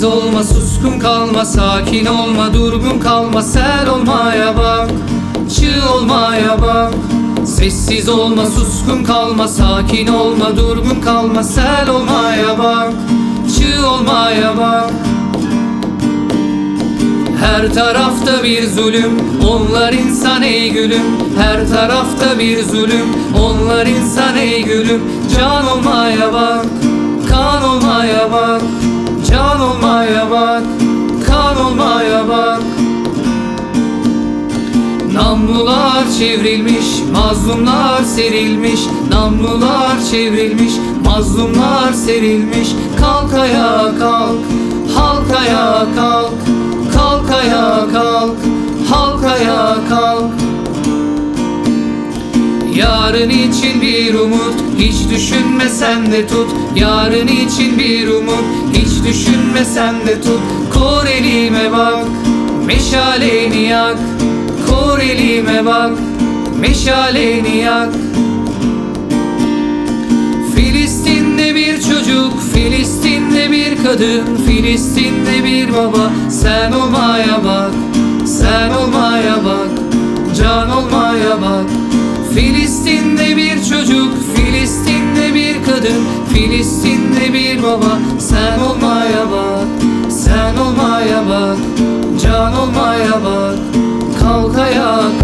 Sessiz olma, suskun kalma, sakin olma, durgun kalma, sel olmaya bak, çığ olmaya bak. Sessiz olma, suskun kalma, sakin olma, durgun kalma, sel olmaya bak, çığ olmaya bak. Her tarafta bir zulüm, onlar insan ey gülüm. Her tarafta bir zulüm, onlar insan ey gülüm. Can olmaya bak, Namlular çevrilmiş, mazlumlar serilmiş. Namlular çevrilmiş, mazlumlar serilmiş. Kalk ayağa kalk, halk ayağa kalk. Kalk ayağa kalk, halk ayağa kalk. Yarın için bir umut Hiç düşünme sen de tut. Yarın için bir umut Hiç düşünme sen de tut. Kor elime bak Meşaleni yak Kor elime bak Meşaleni yak Filistin'de bir çocuk, Filistin'de bir kadın, Filistin'de bir baba. Sen olmaya bak, sen olmaya bak, can olmaya bak. Filistin'de bir çocuk, Filistin'de bir kadın, Filistin'de bir baba. Sen olmaya bak, sen olmaya bak, can olmaya bak. Kalk.